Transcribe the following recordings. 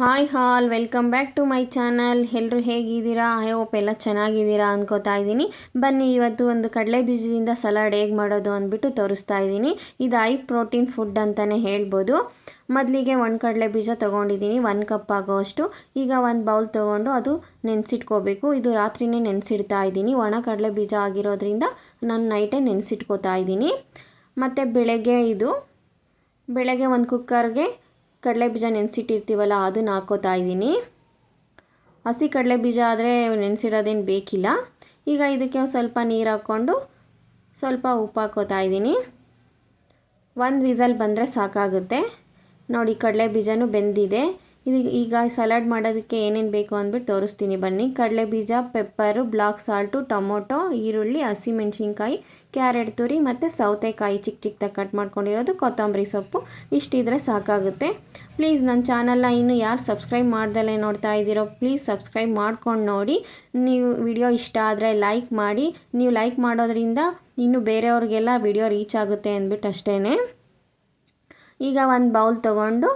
Hi all, welcome back to my channel. ಎಲ್ಲರೂ ಹೇಗಿದ್ದೀರಾ? I hope ಎಲ್ಲ ಚೆನ್ನಾಗಿದ್ದೀರಾ ಅನ್ಕೋತಾ ಇದ್ದೀನಿ. ಬನ್ನಿ, ಇವತ್ತು ಒಂದು ಕಡಲೆ ಬೀಜದಿಂದ ಸಲಾಡ್ ಹೇಗೆ ಮಾಡೋದು ಅಂದ್ಬಿಟ್ಟು ತೋರಿಸ್ತಾ ಇದ್ದೀನಿ. ಇದು ಐ ಪ್ರೋಟೀನ್ ಫುಡ್ ಅಂತಲೇ ಹೇಳ್ಬೋದು. ಮೊದಲಿಗೆ ಒಂದು ಕಡಲೆ ಬೀಜ ತೊಗೊಂಡಿದ್ದೀನಿ ಒನ್ ಕಪ್ ಆಗೋಷ್ಟು ಈಗ ಒಂದು ಬೌಲ್ ತೊಗೊಂಡು ಅದು ನೆನೆಸಿಟ್ಕೋಬೇಕು. ಇದು ರಾತ್ರಿನೇ ನೆನೆಸಿಡ್ತಾ ಇದ್ದೀನಿ. ಒಣ ಕಡಲೆ ಬೀಜ ಆಗಿರೋದ್ರಿಂದ ನಾನು ನೈಟೇ ನೆನೆಸಿಟ್ಕೋತಾ ಇದ್ದೀನಿ. ಮತ್ತು ಬೆಳಗ್ಗೆ ಇದು ಬೆಳಗ್ಗೆ ಒಂದು ಕುಕ್ಕರ್ಗೆ ಕಡಲೆ ಬೀಜ ನೆನೆಸಿಟ್ಟಿರ್ತೀವಲ್ಲ, ಅದನ್ನ ಹಾಕೋತಾ ಇದ್ದೀನಿ. ಹಸಿ ಕಡಲೆ ಬೀಜ ಆದರೆ ನೆನೆಸಿಡೋದೇನು ಬೇಕಿಲ್ಲ. ಈಗ ಇದಕ್ಕೆ ಸ್ವಲ್ಪ ನೀರು ಹಾಕ್ಕೊಂಡು ಸ್ವಲ್ಪ ಉಪ್ಪು ಹಾಕೋತಾ ಇದ್ದೀನಿ. ಒಂದು ವಿಸಲ್ ಬಂದರೆ ಸಾಕಾಗುತ್ತೆ. ನೋಡಿ, ಕಡಲೆ ಬೀಜನೂ ಬೆಂದಿದೆ. ಇದು ಈಗ ಸಲಾಡ್ ಮಾಡೋದಕ್ಕೆ ಏನೇನು ಬೇಕು ಅಂದ್ಬಿಟ್ಟು ತೋರಿಸ್ತೀನಿ ಬನ್ನಿ. ಕಡಲೆ ಬೀಜ, ಪೆಪ್ಪರು, ಬ್ಲಾಕ್ ಸಾಲ್ಟು, ಟೊಮೊಟೊ, ಈರುಳ್ಳಿ ಹಸಿಮೆಣ್ಸಿನ್ಕಾಯಿ ಕ್ಯಾರೆಟ್ ತುರಿ ಮತ್ತು ಸೌತೆಕಾಯಿ ಚಿಕ್ಕ ಚಿಕ್ಕದಾಗಿ ಕಟ್ ಮಾಡ್ಕೊಂಡಿರೋದು ಕೊತ್ತಂಬರಿ ಸೊಪ್ಪು. ಇಷ್ಟಿದ್ರೆ ಸಾಕಾಗುತ್ತೆ. ಪ್ಲೀಸ್ ನನ್ನ ಚಾನಲ್ನ ಇನ್ನು ಯಾರು ಸಬ್ಸ್ಕ್ರೈಬ್ ಮಾಡ್ದಲೇ ನೋಡ್ತಾ ಇದ್ದೀರೋ ಪ್ಲೀಸ್ ಸಬ್ಸ್ಕ್ರೈಬ್ ಮಾಡ್ಕೊಂಡು ನೋಡಿ. ನೀವು ವಿಡಿಯೋ ಇಷ್ಟ ಆದರೆ ಲೈಕ್ ಮಾಡಿ. ನೀವು ಲೈಕ್ ಮಾಡೋದ್ರಿಂದ ಇನ್ನು ಬೇರೆಯವ್ರಿಗೆಲ್ಲ ವಿಡಿಯೋ ರೀಚ್ ಆಗುತ್ತೆ ಅಂದ್ಬಿಟ್ಟು ಅಷ್ಟೇ ಈಗ ಒಂದು ಬೌಲ್ ತೊಗೊಂಡು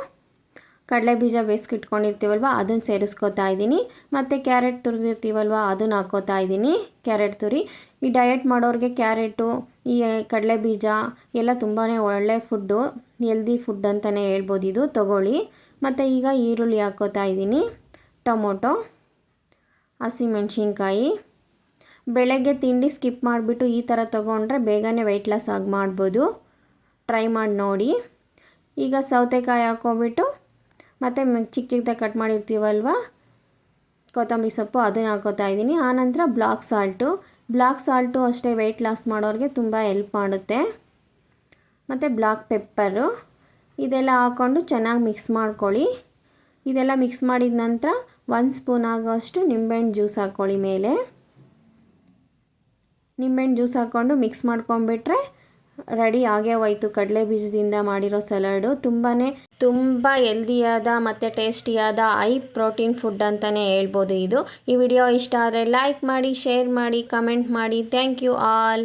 ಕಡಲೆ ಬೀಜ ಬೇಯಿಸ್ಕಿಟ್ಕೊಂಡಿರ್ತೀವಲ್ವ ಅದನ್ನು ಸೇರಿಸ್ಕೊತಾ ಇದ್ದೀನಿ. ಮತ್ತು ಕ್ಯಾರೆಟ್ ತುರಿದಿರ್ತೀವಲ್ವ, ಅದನ್ನು ಹಾಕೋತಾ ಇದ್ದೀನಿ. ಕ್ಯಾರೆಟ್ ತುರಿ. ಈ ಡಯಟ್ ಮಾಡೋರಿಗೆ ಕ್ಯಾರೆಟು, ಈ ಕಡಲೆ ಬೀಜ ಎಲ್ಲ ತುಂಬಾ ಒಳ್ಳೆ ಫುಡ್ಡು ಹೆಲ್ದಿ ಫುಡ್ ಅಂತಲೇ ಹೇಳ್ಬೋದು ಇದು. ತೊಗೊಳ್ಳಿ. ಮತ್ತು ಈಗ ಈರುಳ್ಳಿ ಹಾಕೋತಾ ಇದ್ದೀನಿ. ಟೊಮೊಟೊ ಹಸಿಮೆಣ್ಸಿನ್ಕಾಯಿ ಬೆಳಗ್ಗೆ ತಿಂಡಿ ಸ್ಕಿಪ್ ಮಾಡಿಬಿಟ್ಟು ಈ ಥರ ತೊಗೊಂಡ್ರೆ ಬೇಗನೆ ವೆಯ್ಟ್ ಲಾಸ್ ಆಗಿ ಮಾಡ್ಬೋದು. ಟ್ರೈ ಮಾಡಿ ನೋಡಿ. ಈಗ ಸೌತೆಕಾಯಿ ಹಾಕ್ಕೊಬಿಟ್ಟು ಮತ್ತು ಚಿಕ್ಕ ಚಿಕ್ಕದಾಗಿ ಕಟ್ ಮಾಡಿರ್ತೀವಲ್ವ? ಕೊತ್ತಂಬರಿ ಸೊಪ್ಪು ಅದನ್ನು ಹಾಕೋತಾ ಇದ್ದೀನಿ. ಆನಂತರ ಬ್ಲಾಕ್ ಸಾಲ್ಟು ಬ್ಲಾಕ್ ಸಾಲ್ಟು ಅಷ್ಟೇ ವೆಯ್ಟ್ ಲಾಸ್ ಮಾಡೋರಿಗೆ ತುಂಬ ಹೆಲ್ಪ್ ಮಾಡುತ್ತೆ. ಮತ್ತು ಬ್ಲಾಕ್ ಪೆಪ್ಪರು ಇದೆಲ್ಲ ಹಾಕ್ಕೊಂಡು ಚೆನ್ನಾಗಿ ಮಿಕ್ಸ್ ಮಾಡ್ಕೊಳ್ಳಿ. ಇದೆಲ್ಲ ಮಿಕ್ಸ್ ಮಾಡಿದ ನಂತರ ಒಂದು ಸ್ಪೂನ್ ಆಗೋಷ್ಟು ನಿಂಬೆಹಣ್ಣು ಜ್ಯೂಸ್ ಹಾಕ್ಕೊಳ್ಳಿ ಮೇಲೆ. ನಿಂಬೆಹಣ್ಣು ಜ್ಯೂಸ್ ಹಾಕ್ಕೊಂಡು ಮಿಕ್ಸ್ ಮಾಡ್ಕೊಂಬಿಟ್ರೆ ರೆಡಿ ಆಗೇ ಹೋಯ್ತು ಕಡಲೆ ಬೀಜದಿಂದ ಮಾಡಿರೋ ಸಲಾಡು ತುಂಬಾ ತುಂಬ ಹೆಲ್ದಿಯಾದ ಮತ್ತು ಟೇಸ್ಟಿಯಾದ ಹೈ ಪ್ರೋಟೀನ್ ಫುಡ್ ಅಂತಲೇ ಹೇಳ್ಬೋದು ಇದು. ಈ ವಿಡಿಯೋ ಇಷ್ಟ ಆದರೆ ಲೈಕ್ ಮಾಡಿ ಶೇರ್ ಮಾಡಿ ಕಮೆಂಟ್ ಮಾಡಿ. Thank you all